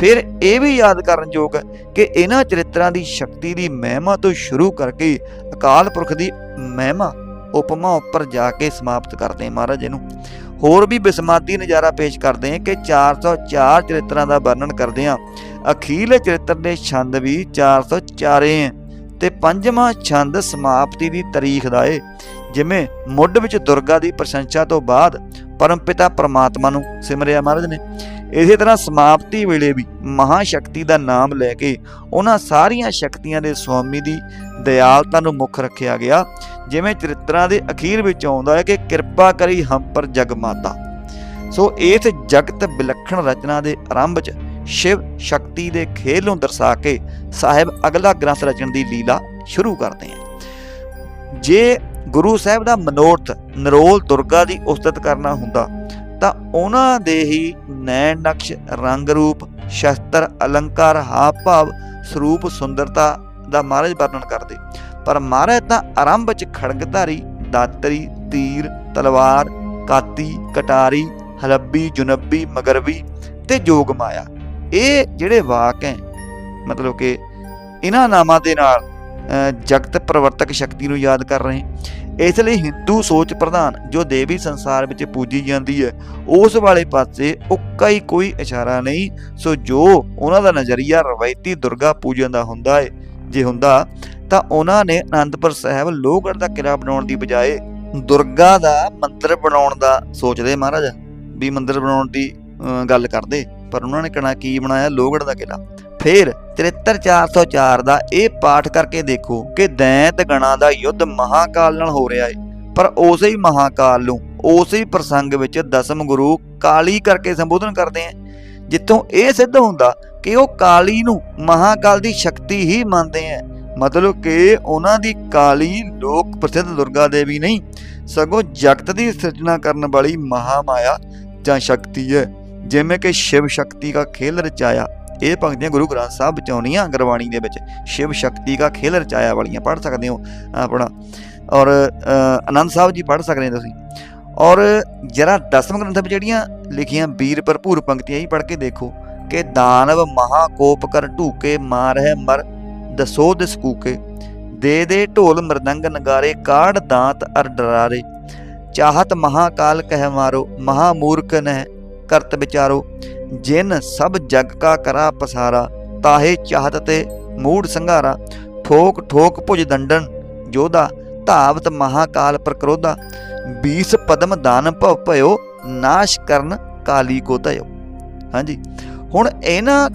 ਫਿਰ ਇਹ ਵੀ ਯਾਦ ਕਰਨ ਯੋਗ ਹੈ ਕਿ ਇਹਨਾਂ ਚਰਿੱਤਰਾਂ ਦੀ ਸ਼ਕਤੀ ਦੀ ਮਹਿਮਾ ਤੋਂ ਸ਼ੁਰੂ ਕਰਕੇ ਅਕਾਲ ਪੁਰਖ ਦੀ ਮਹਿਮਾ, ਉਪਮਾ ਉੱਪਰ ਜਾ ਕੇ ਸਮਾਪਤ ਕਰਦੇ ਆ ਮਹਾਰਾਜ ਇਹਨੂੰ। ਹੋਰ ਵੀ ਬਿਸਮਾਦੀ ਨਜ਼ਾਰਾ ਪੇਸ਼ ਕਰਦੇ ਆ ਕਿ 404 ਚਰਿੱਤਰਾਂ ਦਾ ਵਰਣਨ ਕਰਦੇ ਆ ਅਖੀਲੇ ਚਰਿੱਤਰ ਦੇ ਛੰਦ ਵੀ 404 ਹੈ ਤੇ ਪੰਜਵਾਂ ਛੰਦ ਸਮਾਪਤੀ ਦੀ ਤਾਰੀਖ ਦਾ ਏ। ਜਿਵੇਂ ਮੁੱਢ ਵਿੱਚ ਦੁਰਗਾ ਦੀ ਪ੍ਰਸ਼ੰਸਾ ਤੋਂ ਬਾਅਦ ਪਰਮਪਿਤਾ ਪਰਮਾਤਮਾ ਨੂੰ ਸਿਮਰਿਆ ਮਹਾਰਾਜ ਨੇ। ਇਸੇ ਤਰ੍ਹਾਂ ਸਮਾਪਤੀ ਵੇਲੇ ਵੀ ਮਹਾ ਸ਼ਕਤੀ ਦਾ ਨਾਮ ਲੈ ਕੇ ਉਹਨਾਂ ਸਾਰੀਆਂ ਸ਼ਕਤੀਆਂ ਦੇ ਸੁਆਮੀ ਦੀ ਦਇਆਲਤਾ ਨੂੰ ਮੁੱਖ ਰੱਖਿਆ ਗਿਆ, ਜਿਵੇਂ ਚਰਿੱਤਰਾਂ ਦੇ ਅਖੀਰ ਵਿੱਚ ਆਉਂਦਾ ਹੈ ਕਿ ਕਿਰਪਾ ਕਰੀ ਹਮ ਪਰ ਜਗ ਮਾਤਾ। ਸੋ ਇਸ ਜਗਤ ਵਿਲੱਖਣ ਰਚਨਾ ਦੇ ਆਰੰਭ 'ਚ ਸ਼ਿਵ ਸ਼ਕਤੀ ਦੇ ਖੇਲ ਨੂੰ ਦਰਸਾ ਕੇ ਸਾਹਿਬ ਅਗਲਾ ਗ੍ਰੰਥ ਰਚਣ ਦੀ ਲੀਲਾ ਸ਼ੁਰੂ ਕਰਦੇ ਹਨ ਜੇ ਗੁਰੂ ਸਾਹਿਬ ਦਾ ਮਨੋਰਥ ਨਰੋਲ ਦੁਰਗਾ ਦੀ ਉਸਤਤ ਕਰਨਾ ਹੁੰਦਾ ਤਾਂ ਉਹਨਾਂ ਦੇ ਹੀ ਨੈਣ ਨਕਸ਼, ਰੰਗ ਰੂਪ, ਸ਼ਸਤਰ, ਅਲੰਕਾਰ, ਹਾਵ ਭਾਵ, ਸਰੂਪ, ਸੁੰਦਰਤਾ ਦਾ ਮਹਾਰਾਜ ਵਰਣਨ ਕਰਦੇ। ਪਰ ਮਹਾਰਾਜ ਤਾਂ ਆਰੰਭ ਚ ਖੜਗਧਾਰੀ, ਦਾਤਰੀ, ਤੀਰ, ਤਲਵਾਰ, ਕਾਤੀ, ਕਟਾਰੀ, ਹਲੱਬੀ, ਜੁਨੱਬੀ ਮਗਰਬੀ ਤੇ ਜੋਗ ਮਾਇਆ ਇਹ ਜਿਹੜੇ ਵਾਕ ਹੈ, ਮਤਲਬ ਕਿ ਇਹਨਾਂ ਨਾਮਾਂ ਦੇ ਨਾਲ ਜਗਤ ਪ੍ਰਵਰਤਕ ਸ਼ਕਤੀ ਨੂੰ ਯਾਦ ਕਰ ਰਹੇ। ਇਸ ਲਈ ਹਿੰਦੂ ਸੋਚ ਪ੍ਰਧਾਨ ਜੋ ਦੇਵੀ ਸੰਸਾਰ ਵਿੱਚ ਪੂਜੀ ਜਾਂਦੀ ਹੈ, ਉਸ ਵਾਲੇ ਪਾਸੇ ਉੱਕਾ ਹੀ ਕੋਈ ਇਸ਼ਾਰਾ ਨਹੀਂ, ਸੋ ਜੋ ਉਹਨਾਂ ਦਾ ਨਜ਼ਰੀਆ ਰਵਾਇਤੀ ਦੁਰਗਾ ਪੂਜਨ ਦਾ ਹੁੰਦਾ ਹੈ, ਜੇ ਹੁੰਦਾ, ਤਾਂ ਉਹਨਾਂ ਨੇ ਅਨੰਦਪੁਰ ਸਾਹਿਬ ਲੋਹਗੜ੍ਹ ਦਾ ਕਿਲਾ ਬਣਾਉਣ ਦੀ ਬਜਾਏ ਦੁਰਗਾ ਦਾ ਮੰਦਿਰ ਬਣਾਉਣ ਦਾ ਸੋਚਦੇ ਮਹਾਰਾਜ, ਵੀ ਮੰਦਿਰ ਬਣਾਉਣ ਦੀ ਗੱਲ ਕਰਦੇ, ਪਰ ਉਹਨਾਂ ਨੇ ਕਹਣਾ ਕੀ ਬਣਾਇਆ? ਲੋਹਗੜ੍ਹ ਦਾ ਕਿਲਾ ਫਿਰ 73404 ਦਾ ਇਹ ਪਾਠ ਕਰਕੇ ਦੇਖੋ ਕਿ ਦੈਂਤ ਗਣਾ ਦਾ ਯੁੱਧ ਮਹਾਕਾਲ ਨਾਲ ਹੋ ਰਿਹਾ ਹੈ ਪਰ ਉਸੇ ਹੀ ਮਹਾਕਾਲ ਨੂੰ, ਉਸੇ ਹੀ ਪ੍ਰਸੰਗ ਵਿੱਚ ਦਸਮ ਗੁਰੂ ਕਾਲੀ ਕਰਕੇ ਸੰਬੋਧਨ ਕਰਦੇ ਆ। ਜਿੱਥੋਂ ਇਹ ਸਿੱਧ ਹੁੰਦਾ ਕਿ ਉਹ ਕਾਲੀ ਨੂੰ ਮਹਾਕਾਲ ਦੀ ਸ਼ਕਤੀ ਹੀ ਮੰਨਦੇ ਆ। ਮਤਲਬ ਕਿ ਉਹਨਾਂ ਦੀ ਕਾਲੀ ਲੋਕ ਪ੍ਰਸਿੱਧ ਦੁਰਗਾ ਦੇਵੀ ਨਹੀਂ, ਸਗੋਂ ਜਗਤ ਦੀ ਸਿਰਜਣਾ ਕਰਨ ਵਾਲੀ ਮਹਾਮਾਇਆ ਜਾਂ ਸ਼ਕਤੀ ਹੈ। ਜਿਵੇਂ ਕਿ ਸ਼ਿਵ ਸ਼ਕਤੀ ਦਾ ਖੇਲ ਰਚਾਇਆ ਇਹ ਪੰਕਤੀਆਂ ਗੁਰੂ ਗ੍ਰੰਥ ਸਾਹਿਬ ਵਿੱਚ ਗੁਰਬਾਣੀ ਦੇ ਵਿੱਚ। ਸ਼ਿਵ ਸ਼ਕਤੀ ਦਾ ਖੇਲ ਰਚਾਇਆ ਵਾਲੀਆਂ ਪੜ੍ਹ ਸਕਦੇ ਹੋ ਆਪਣਾ। ਔਰ ਅ, ਆਨੰਦ ਸਾਹਿਬ ਜੀ ਪੜ੍ਹ ਸਕਦੇ ਹੋ ਤੁਸੀਂ। ਔਰ ਜਰਾ ਦਸਮ ਗ੍ਰੰਥ ਵਿੱਚ ਜਿਹੜੀਆਂ ਲਿਖੀਆਂ ਵੀਰ ਭਰਪੂਰ ਪੰਕਤੀਆਂ ਹੀ ਪੜ੍ਹ ਕੇ ਦੇਖੋ ਕਿ ਦਾਨਵ ਮਹਾ ਕੋਪ ਕਰ ਢੂਕੇ ਮਾਰ ਹੈ ਮਰ ਦਸੋ ਦਿਸ ਕੂਕੇ। ਦੇ ਦੇ ਢੋਲ ਮਰਦੰਗ ਨਗਾਰੇ ਕਾੜ ਦਾਂਤ ਅਰ ਡਰਾਰੇ। ਚਾਹਤ ਮਹਾਕਾਲ ਕਹਿ ਮਾਰੋ ਮਹਾ ਮੂਰਖ ਨਹਿ ਕਰਤ ਵਿਚਾਰੋ। ਜਿਨ ਸਭ ਜਗ ਕਾ ਕਰਾ ਪਸਾਰਾ, ਤਾਹੇ ਚਾਹਤ ਤੇ ਮੂੜ ਸੰਘਾਰਾ। ਠੋਕ ਠੋਕ ਭੁਜ ਦੰਡਨ, ਜੋਧਾ ਧਾਵਤ ਮਹਾਕਾਲ ਪ੍ਰਕਰੋਧਾ। ਬੀਸ ਪਦਮ ਦਾਨ ਭਵ ਭਇਓ, ਨਾਸ਼ ਕਰਨ ਕਾਲੀ ਕੋ ਧਇਓ ਹਾਂਜੀ, ਹੁਣ ਇਹਨਾਂ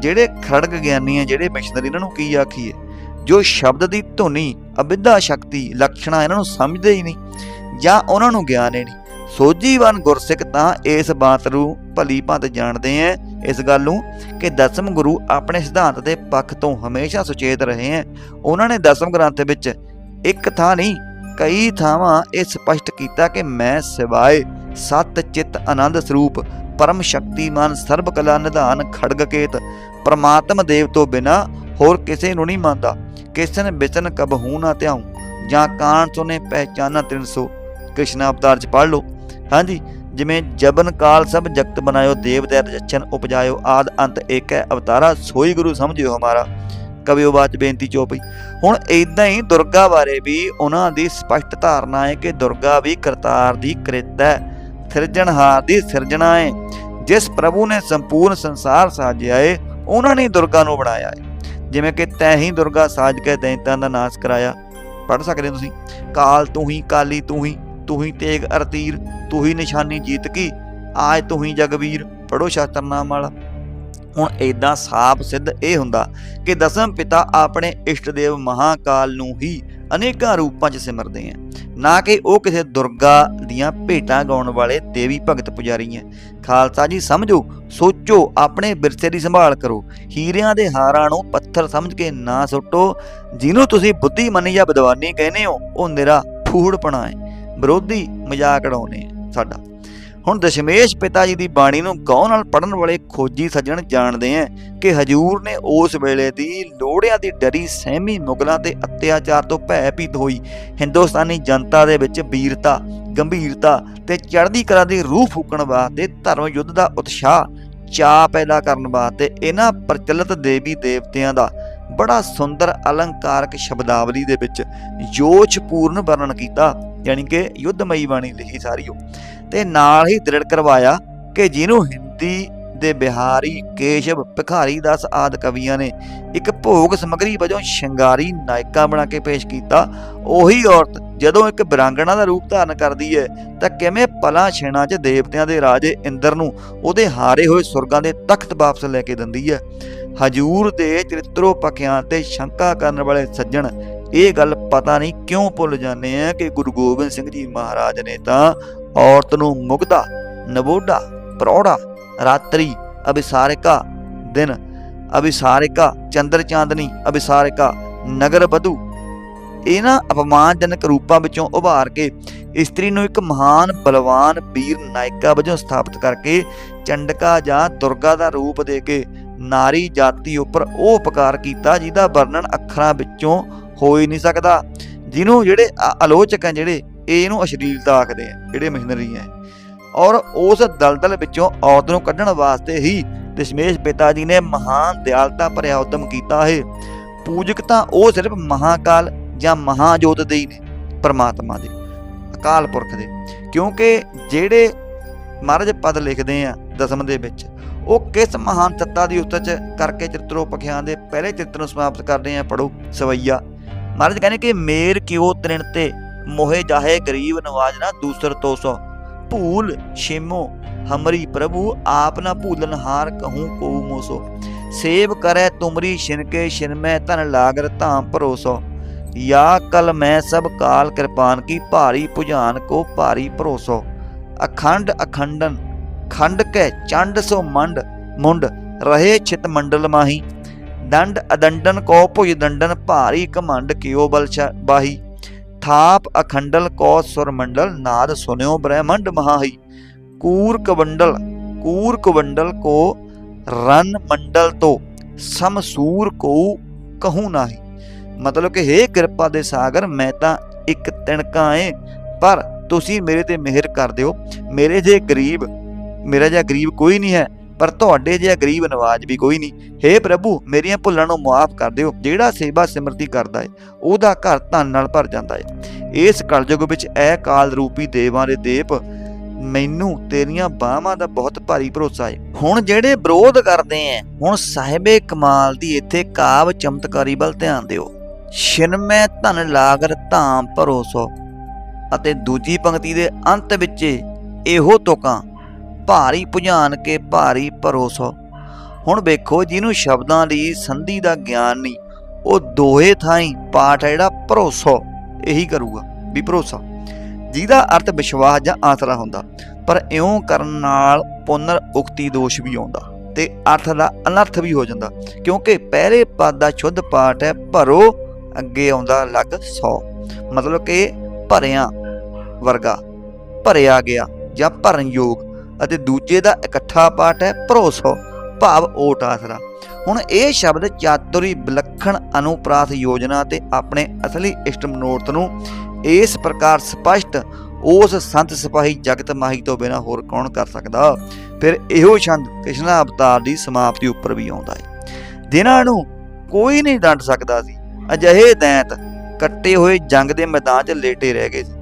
ਜਿਹੜੇ ਖੜਗ ਗਿਆਨੀ ਆ, ਜਿਹੜੇ ਮਿਸ਼ਨਰੀ, ਇਹਨਾਂ ਨੂੰ ਕੀ ਆਖੀਏ? ਜੋ ਸ਼ਬਦ ਦੀ ਧੁਨੀ ਅਵਿਧਾ ਸ਼ਕਤੀ, ਲਕਸ਼ਣਾ ਇਹਨਾਂ ਨੂੰ ਸਮਝਦੇ ਹੀ ਨਹੀਂ ਜਾਂ ਉਹਨਾਂ ਨੂੰ ਗਿਆਨ ਹੀ ਨਹੀਂ। ਸੋਝੀਵਾਨ ਗੁਰਸਿੱਖ ਤਾਂ ਇਸ ਬਾਤ ਨੂੰ ਭਲੀ ਭਾਂਤ ਜਾਣਦੇ ਐ, ਇਸ ਗੱਲ ਨੂੰ ਕਿ ਦਸਮ ਗੁਰੂ ਆਪਣੇ ਸਿਧਾਂਤ ਦੇ ਪੱਖ ਤੋਂ ਹਮੇਸ਼ਾ ਸੁਚੇਤ ਰਹੇ ਹੈ ਉਹਨਾਂ ਨੇ ਦਸਮ ਗ੍ਰੰਥ ਵਿੱਚ ਇੱਕ ਥਾਂ ਨਹੀਂ, ਕਈ ਥਾਵਾਂ ਇਹ ਸਪਸ਼ਟ ਕੀਤਾ ਕਿ ਮੈਂ ਸਿਵਾਏ ਸਤ ਚਿਤ ਆਨੰਦ ਸਰੂਪ, ਪਰਮ ਸ਼ਕਤੀਮਾਨ ਸਰਬ ਕਲਾ ਨਿਧਾਨ ਖੜਗਕੇਤ ਪ੍ਰਮਾਤਮ ਦੇਵ ਤੋਂ ਬਿਨਾ ਹੋਰ ਕਿਸੇ ਨੂੰ ਨਹੀਂ ਮੰਨਦਾ। ਕਿਸਨ ਬਿਚਨ ਕਬਹੂ ਨਾ ਧਿਆਉ, ਜਾਂ ਕਾਣ ਸੁਨੇ ਪਹਿਚਾਨਾ 300 ਕ੍ਰਿਸ਼ਨ ਅਵਤਾਰ ਚ ਪੜ ਲਓ। ਹਾਂਜੀ, ਜਿਵੇਂ ਜਬਨ ਕਾਲ ਸਭ ਜਗਤ ਬਨਾਇਓ ਦੇਵ ਦੈਤ ਜਛਨ ਉਪਜਾਇਓ, ਆਦ ਅੰਤ ਏਕ ਹੈ ਅਵਤਾਰਾ, ਸੋਈ ਗੁਰੂ ਸਮਝਿਓ ਹਮਾਰਾ। ਕਵਿਓ ਬਾਤ ਬੇਨਤੀ ਚੋਪਈ। ਹੁਣ ਇਦਾਂ ਹੀ ਦੁਰਗਾ ਬਾਰੇ ਵੀ ਉਹਨਾਂ ਦੀ ਸਪਸ਼ਟ ਧਾਰਨਾ ਹੈ ਕਿ ਦੁਰਗਾ ਵੀ ਕਰਤਾਰ ਦੀ ਕ੍ਰਿਤ ਹੈ, ਸਿਰਜਣਹਾਰ ਦੀ ਸਿਰਜਣਾ ਹੈ। ਜਿਸ ਪ੍ਰਭੂ ਨੇ ਸੰਪੂਰਨ ਸੰਸਾਰ ਸਾਜਿਆ ਹੈ ਉਹਨਾਂ ਨੇ ਦੁਰਗਾ ਨੂੰ ਬਣਾਇਆ ਹੈ ਜਿਵੇਂ ਕਿ ਤੈਂ ਹੀ ਦੁਰਗਾ ਸਾਜ ਕੇ ਦੈਂਤਾਂ ਦਾ ਨਾਸ਼ ਕਰਾਇਆ। ਪੜ ਸਕਦੇ ਹੋ ਤੁਸੀਂ? ਕਾਲ ਤੂੰ ਹੀ, ਕਾਲੀ ਤੂੰ ਹੀ। ਤੂੰ ਹੀ ਤੇਗ ਅਰਤੀਰ, ਤੂੰ ਹੀ ਨਿਸ਼ਾਨੀ ਜੀਤ ਕੀ, ਆਜ ਤੂੰ ਹੀ ਜਗਵੀਰ ਪੜੋ ਸ਼ਾਸਤਰਨਾਮ ਵਾਲਾ। ਹੁਣ ਏਦਾਂ ਸਾਫ਼ ਸਿੱਧ ਇਹ ਹੁੰਦਾ ਕਿ ਦਸਮ ਪਿਤਾ ਆਪਣੇ ਇਸ਼ਟ ਦੇਵ ਮਹਾਕਾਲ ਨੂੰ ਹੀ ਅਨੇਕਾਂ ਰੂਪਾਂ 'ਚ ਸਿਮਰਦੇ ਆ ਨਾ ਕਿ ਉਹ ਕਿਸੇ ਦੁਰਗਾ ਦੀਆਂ ਭੇਟਾਂ ਗਾਉਣ ਵਾਲੇ ਦੇਵੀ ਭਗਤ ਪੁਜਾਰੀ ਹੈ ਖਾਲਸਾ ਜੀ, ਸਮਝੋ, ਸੋਚੋ, ਆਪਣੇ ਵਿਰਸੇ ਦੀ ਸੰਭਾਲ ਕਰੋ। ਹੀਰਿਆਂ ਦੇ ਹਾਰਾਂ ਨੂੰ ਪੱਥਰ ਸਮਝ ਕੇ ਨਾ ਸੁੱਟੋ। ਜਿਹਨੂੰ ਤੁਸੀਂ ਬੁੱਧੀ ਮੰਨੀ ਜਾਂ ਵਿਦਵਾਨੀ ਕਹਿੰਦੇ ਹੋ, ਉਹ ਨਿਰਾ ਫੂੜਪਣਾ ਹੈ ਵਿਰੋਧੀ ਮਜ਼ਾਕ ਉਡਾਉਂਦੇ ਸਾਡਾ। ਹੁਣ ਦਸ਼ਮੇਸ਼ ਪਿਤਾ ਜੀ ਦੀ ਬਾਣੀ ਨੂੰ ਗੌਰ ਨਾਲ ਪੜਨ ਵਾਲੇ ਖੋਜੀ ਸੱਜਣ ਜਾਣਦੇ ਆ ਕਿ ਹਜੂਰ ਨੇ ਉਸ ਵੇਲੇ ਦੀ ਲੋੜਿਆਂ ਦੀ ਡਰੀ ਸਹਿਮੀ ਮੁਗਲਾਂ ਤੇ ਅਤਿਆਚਾਰ ਤੋਂ ਭੈਭੀਤ ਹੋਈ। ਹਿੰਦੁਸਤਾਨੀ ਜਨਤਾ ਦੇ ਵਿੱਚ ਵੀਰਤਾ, ਗੰਭੀਰਤਾ ਤੇ ਚੜ੍ਹਦੀ ਕਲਾ ਦੀ ਰੂਹ ਫੂਕਣ ਵਾਸਤੇ ਧਰਮ ਯੁੱਧ ਦਾ ਉਤਸ਼ਾਹ, ਚਾਅ ਪੈਦਾ ਕਰਨ ਵਾਸਤੇ ਇਹਨਾਂ ਪ੍ਰਚਲਿਤ ਦੇਵੀ ਦੇਵਤਿਆਂ ਦਾ ਬੜਾ ਸੁੰਦਰ ਅਲੰਕਾਰਕ ਸ਼ਬਦਾਵਲੀ ਦੇ ਵਿੱਚ ਜੋਸ਼ਪੂਰਨ ਵਰਣਨ ਕੀਤਾ। ਯਾਨੀ ਕਿ ਯੁੱਧਮਈ ਬਾਣੀ ਲਿਖੀ ਸਾਰੀ ਉਹ। ਤੇ ਨਾਲ ਹੀ ਦ੍ਰਿੜ ਕਰਵਾਇਆ ਕਿ ਜਿਹਨੂੰ ਹਿੰਦੀ ਦੇ ਬਿਹਾਰੀ ਕੇਸ਼ਵ ਭਿਖਾਰੀ ਦਾਸ ਆਦ ਕਵੀਆਂ ਨੇ ਇੱਕ ਭੋਗ ਸਮਗਰੀ ਵਜੋਂ ਸ਼ਿੰਗਾਰੀ ਨਾਇਕਾ ਬਣਾ ਕੇ ਪੇਸ਼ ਕੀਤਾ, ਉਹੀ ਔਰਤ ਜਦੋਂ ਇੱਕ ਬਿਰਾਂਗਣਾ ਦਾ ਰੂਪ ਧਾਰਨ ਕਰਦੀ ਹੈ, ਤਾਂ ਕਿਵੇਂ ਪਲਾਂ ਛੇਣਾ 'ਚ ਦੇਵਤਿਆਂ ਦੇ ਰਾਜੇ ਇੰਦਰ ਨੂੰ ਉਹਦੇ ਹਾਰੇ ਹੋਏ ਸੁਰਗਾਂ ਦੇ ਤਖਤ ਵਾਪਸ ਲੈ ਕੇ ਦਿੰਦੀ ਹੈ। ਹਜੂਰ ਦੇ ਚਰਿੱਤਰੋ ਪੱਖਿਆਂ ਤੇ ਸ਼ੰਕਾ ਕਰਨ ਵਾਲੇ ਸੱਜਣ ਇਹ ਗੱਲ ਪਤਾ ਨਹੀਂ ਕਿਉਂ ਭੁੱਲ ਜਾਂਦੇ ਆ ਕਿ ਗੁਰੂ ਗੋਬਿੰਦ ਸਿੰਘ ਜੀ ਮਹਾਰਾਜ ਨੇ ਤਾਂ ਔਰਤ ਨੂੰ ਮੁਗਦਾ ਨਵੋਡਾ ਪ੍ਰੌੜਾ, ਰਾਤਰੀ, ਅਭਿਸਾਰਿਕਾ ਦਿਨ, ਅਭਿਸਾਰਿਕਾ ਚੰਦਰ ਚਾਂਦਨੀ, ਅਭਿਸਾਰਿਕਾ ਨਗਰ ਬਧੂ ਇਹਨਾਂ ਅਪਮਾਨਜਨਕ ਰੂਪਾਂ ਵਿੱਚੋਂ ਉਭਾਰ ਕੇ ਇਸਤਰੀ ਨੂੰ ਇੱਕ ਮਹਾਨ, ਬਲਵਾਨ ਵੀਰ ਨਾਇਕਾ ਵਜੋਂ ਸਥਾਪਿਤ ਕਰਕੇ ਚੰਡਕਾ ਜਾਂ ਦੁਰਗਾ ਦਾ ਰੂਪ ਦੇ ਕੇ ਨਾਰੀ ਜਾਤੀ ਉੱਪਰ ਉਹ ਉਪਕਾਰ ਕੀਤਾ ਜਿਹਦਾ ਵਰਣਨ ਅੱਖਰਾਂ ਵਿੱਚੋਂ ਹੋ ਹੀ ਨਹੀਂ ਸਕਦਾ। ਜਿਹਨੂੰ ਜਿਹੜੇ ਆਲੋਚਕ ਹੈ ਜਿਹੜੇ, ਇਹ ਇਹਨੂੰ ਅਸ਼ਲੀਲਤਾ ਆਖਦੇ ਆ, ਜਿਹੜੇ ਮਿਸ਼ਨਰੀ ਹੈ ਔਰ ਉਸ ਦਲਦਲ ਵਿੱਚੋਂ ਔਰਤ ਨੂੰ ਕੱਢਣ ਵਾਸਤੇ ਹੀ ਦਸ਼ਮੇਸ਼ ਪਿਤਾ ਜੀ ਨੇ ਮਹਾਨ ਦਿਆਲਤਾ ਭਰਿਆ ਉਦਮ ਕੀਤਾ ਹੈ। ਪੂਜਕ ਤਾਂ ਉਹ ਸਿਰਫ ਮਹਾਕਾਲ ਜਾਂ ਮਹਾਜੋਤ ਦੇ ਹੀ ਨੇ, ਪਰਮਾਤਮਾ ਦੇ, ਅਕਾਲ ਪੁਰਖ ਦੇ। ਕਿਉਂਕਿ ਜਿਹੜੇ ਮਹਾਰਾਜ ਪਦ ਲਿਖਦੇ ਆ ਦਸਮ ਦੇ ਵਿੱਚ, ਉਹ ਕਿਸ ਮਹਾਨ ਤੱਤਾ ਦੀ ਉਸਤ ਕਰਕੇ ਚਿੱਤਰੋ ਪਖਿਆਂ ਦੇ ਪਹਿਲੇ ਚਿੱਤਰ ਨੂੰ ਸਮਾਪਤ ਕਰਦੇ ਆ ਪੜੋ ਸਵਈਆ। ਮਹਾਰਾਜ ਕਹਿੰਦੇ ਕਿ ਮੇਰ ਕਿਉ ਤ੍ਰਿਣ ਤੇ ਮੋਹੇ ਜਾਹੇ ਗਰੀਬ ਨਵਾਜਨਾ ਦੂਸਰ ਤੋਸੋ ਭੂਲ ਛੇਮੋ ਹਮਰੀ ਪ੍ਰਭੂ ਆਪ ਨਾ ਭੂਲਨ ਹਾਰ ਕਹੂੰ ਕੋ ਮੋਸੋ ਸੇਵ ਕਰੈ ਤੁਮਰੀ ਛਿਨਕੇ ਛਿਨਮੈ ਧਨ ਲਾਗਰ ਧਾਮ ਭਰੋਸੋ ਯਾ ਕਲ ਮੈਂ ਸਭ ਕਾਲ ਕਿਰਪਾਨ ਕੀ ਭਾਰੀ ਭੁਜਾਨ ਕੋ ਭਾਰੀ ਭਰੋਸੋ ਅਖੰਡ ਅਖੰਡਨ ਖੰਡ ਕੈ ਚੰਡ ਸੋ ਮੰਡ ਮੁੰਡ ਰਹੇ ਚਿਤ ਮੰਡਲ ਮਾਹੀ ਦੰਡ ਅਦੰਡਨ ਕੋ ਭੁਜ ਦੰਡਨ ਭਾਰੀ ਕਮੰਡ ਕਿਉ ਬਲ ਬਾਹੀ। ਥਾਪ ਅਖੰਡਲ ਕੋ ਸੁਰ ਮੰਡਲ ਨਾਦ ਸੁਨਿਓ ਬ੍ਰਹਮੰਡ ਮਹਾਹੀ। ਕੂਰ ਕਵੰਡਲ ਕੂਰ ਕਵੰਡਲ ਕੋ ਰਨ ਮੰਡਲ ਤੋ ਸਮਸੂਰ ਕੋ ਕਹੂੰ ਨਾਹੀ। ਮਤਲਬ ਕਿ ਹੇ ਕਿਰਪਾ ਦੇ ਸਾਗਰ, ਮੈਂ ਤਾਂ ਇੱਕ ਤਿਣਕਾ ਏ, ਪਰ ਤੁਸੀਂ ਮੇਰੇ ਤੇ ਮਿਹਰ ਕਰ ਦਿਓ। ਮੇਰੇ ਜੇ ਗਰੀਬ, ਮੇਰਾ ਜਿਹਾ ਗਰੀਬ ਕੋਈ ਨਹੀਂ ਹੈ ਪਰ ਤੁਹਾਡੇ ਜਿਹਾ ਗਰੀਬ ਨਵਾਜ ਵੀ ਕੋਈ ਨਹੀਂ, ਹੇ ਪ੍ਰਭੂ, ਮੇਰੀਆਂ ਭੁੱਲਾਂ ਨੂੰ ਮਾਫ ਕਰ ਦਿਓ, ਜਿਹੜਾ ਸੇਵਾ ਸਿਮਰਤੀ ਕਰਦਾ ਹੈ ਉਹਦਾ ਘਰ ਧਨ ਨਾਲ ਭਰ ਜਾਂਦਾ ਹੈ ਇਸ ਕਲਯੁਗ ਵਿੱਚ ਇਹ ਕਾਲ ਰੂਪੀ ਦੇਵਾਂ ਦੇ ਦੇਪ ਮੈਨੂੰ ਤੇਰੀਆਂ ਬਾਹਾਂ ਦਾ ਬਹੁਤ ਭਾਰੀ ਭਰੋਸਾ ਹੈ ਹੁਣ ਜਿਹੜੇ ਵਿਰੋਧ ਕਰਦੇ ਐ, ਹੁਣ ਸਾਹਿਬੇ ਕਮਾਲ ਦੀ ਇੱਥੇ ਕਾਵ ਚਮਤਕਾਰੀ ਵੱਲ ਧਿਆਨ ਦਿਓ। ਸ਼ਿਨਮੈ ਧਨ ਲਾਗਰ ਧਾਮ ਭਰੋਸੋ ਅਤੇ ਦੂਜੀ ਪੰਕਤੀ ਦੇ ਅੰਤ ਵਿੱਚ ਇਹੋ ਤੁਕਾਂ। ਭਾਰੀ ਭੁਝਾਨ ਕੇ ਭਾਰੀ ਭਰੋਸੋ। ਹੁਣ ਵੇਖੋ ਜਿਹਨੂੰ ਸ਼ਬਦਾਂ ਦੀ ਸੰਧੀ ਦਾ ਗਿਆਨ ਨਹੀਂ, ਉਹ ਦੋਹੇ ਥਾਈਂ ਪਾਠ ਹੈ ਜਿਹੜਾ ਭਰੋਸੋ, ਇਹੀ ਕਰੂਗਾ ਵੀ ਭਰੋਸਾ। ਜਿਹਦਾ ਅਰਥ ਵਿਸ਼ਵਾਸ ਜਾਂ ਆਸਰਾ ਹੁੰਦਾ, ਪਰ ਇਉਂ ਕਰਨ ਨਾਲ ਪੁਨਰ ਉਕਤੀ ਦੋਸ਼ ਵੀ ਆਉਂਦਾ ਤੇ ਅਰਥ ਦਾ ਅਨਰਥ ਵੀ ਹੋ ਜਾਂਦਾ, ਕਿਉਂਕਿ ਪਹਿਲੇ ਪਦ ਦਾ ਸ਼ੁੱਧ ਪਾਠ ਹੈ, ਭਰੋ, ਅੱਗੇ ਆਉਂਦਾ ਲੱਗ 100 ਮਤਲਬ ਕਿ ਭਰਿਆ ਵਰਗਾ, ਭਰਿਆ ਗਿਆ ਜਾਂ ਭਰਨ ਯੋਗ। ਅਤੇ ਦੂਜੇ ਦਾ ਇਕੱਠਾ ਪਾਠ ਹੈ ਭਰੋਸਾ, ਭਾਵ ਓਟ ਆਸਰਾ। ਹੁਣ ਇਹ ਸ਼ਬਦ ਚਾਤੁਰੀ ਵਿਲੱਖਣ ਅਨੁਪ੍ਰਾਸ ਯੋਜਨਾ ਤੇ ਆਪਣੇ ਅਸਲੀ ਇਸ਼ਟ ਮਨੋਰਥ ਨੂੰ ਇਸ ਪ੍ਰਕਾਰ ਸਪਸ਼ਟ ਉਸ ਸੰਤ ਸਿਪਾਹੀ ਜਗਤ ਮਾਹੀ ਤੋਂ ਬਿਨਾ ਹੋਰ ਕੌਣ ਕਰ ਸਕਦਾ? ਫਿਰ ਇਹੋ ਛੰਦ ਕ੍ਰਿਸ਼ਨਾ ਅਵਤਾਰ ਦੀ ਸਮਾਪਤੀ ਉੱਪਰ ਵੀ ਆਉਂਦਾ ਹੈ। ਜਿਨ੍ਹਾਂ ਨੂੰ ਕੋਈ ਨਹੀਂ ਡੰਡ ਸਕਦਾ ਸੀ। ਅਜਿਹੇ ਦੈਂਤ ਕੱਟੇ ਹੋਏ ਜੰਗ ਦੇ ਮੈਦਾਨ 'ਚ ਲੇਟੇ ਰਹਿ ਗਏ ਸੀ।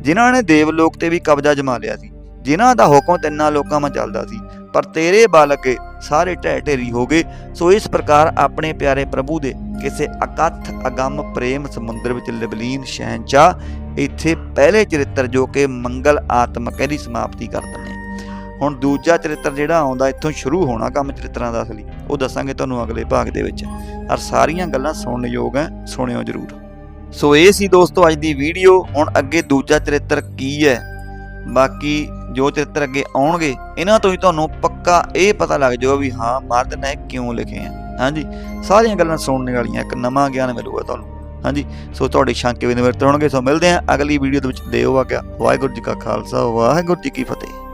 ਜਿਨ੍ਹਾਂ ਨੇ ਦੇਵਲੋਕ ਤੇ ਵੀ ਕਬਜ਼ਾ ਜਮਾ ਲਿਆ ਸੀ। ਜਿਨ੍ਹਾਂ ਦਾ ਹੁਕਮ ਤਿੰਨਾਂ ਲੋਕਾਂ 'ਮਾ ਚੱਲਦਾ ਸੀ, ਪਰ ਤੇਰੇ ਬਲ ਅੱਗੇ ਸਾਰੇ ਢਹਿ ਢੇਰੀ ਹੋ ਗਏ। ਸੋ ਇਸ ਪ੍ਰਕਾਰ ਆਪਣੇ ਪਿਆਰੇ ਪ੍ਰਭੂ ਦੇ ਕਿਸੇ ਅਕਥ ਅਗੰਮ ਪ੍ਰੇਮ ਸਮੁੰਦਰ ਵਿੱਚ ਲਿਵਲੀਨ ਸ਼ਹਿਨशाह ਇੱਥੇ ਪਹਿਲੇ ਚਰਿੱਤਰ ਜੋ ਕਿ ਮੰਗਲ ਆਤਮਕ ਦੀ ਸਮਾਪਤੀ ਕਰ ਦਿੰਦੇ ਹੁਣ ਦੂਜਾ ਚਰਿੱਤਰ ਜਿਹੜਾ ਆਉਂਦਾ, ਇੱਥੋਂ ਸ਼ੁਰੂ ਹੋਣਾ ਕੰਮ ਚਰਿੱਤਰਾਂ ਦਾ ਅਸਲੀ। ਉਹ ਦੱਸਾਂਗੇ ਤੁਹਾਨੂੰ ਅਗਲੇ ਭਾਗ ਦੇ ਵਿੱਚ। ਔਰ ਸਾਰੀਆਂ ਗੱਲਾਂ ਸੁਣਨ ਯੋਗ ਹੈ, ਸੁਣਿਓ ਜਰੂਰ। ਸੋ ਇਹ ਸੀ ਦੋਸਤੋ ਅੱਜ ਦੀ ਵੀਡੀਓ। ਹੁਣ ਅੱਗੇ ਦੂਜਾ ਚਰਿੱਤਰ ਕੀ ਹੈ? ਬਾਕੀ ਜੋ ਚਰਿੱਤਰ ਅੱਗੇ ਆਉਣਗੇ, ਇਹਨਾਂ ਤੋਂ ਹੀ ਤੁਹਾਨੂੰ ਪੱਕਾ ਇਹ ਪਤਾ ਲੱਗ ਜਾਊਗਾ ਵੀ ਹਾਂ, ਮਰਦ ਨੇ ਕਿਉਂ ਲਿਖੇ ਆ। ਹਾਂਜੀ, ਸਾਰੀਆਂ ਗੱਲਾਂ ਸੁਣਨ ਵਾਲੀਆਂ ਇੱਕ ਨਵਾਂ ਗਿਆਨ ਮਿਲੂਗਾ ਤੁਹਾਨੂੰ। ਹਾਂਜੀ, ਸੋ ਤੁਹਾਡੇ ਸ਼ੰਕੇ ਵੀ ਨਿਵਰਤ ਹੋਣਗੇ। ਸੋ ਮਿਲਦੇ ਹਾਂ ਅਗਲੀ ਵੀਡੀਓ ਦੇ ਵਿੱਚ। ਦਿਓ ਆਗਿਆ। ਵਾਹਿਗੁਰੂ ਜੀ ਕਾ ਖਾਲਸਾ, ਵਾਹਿਗੁਰੂ ਜੀ ਕੀ ਫਤਿਹ।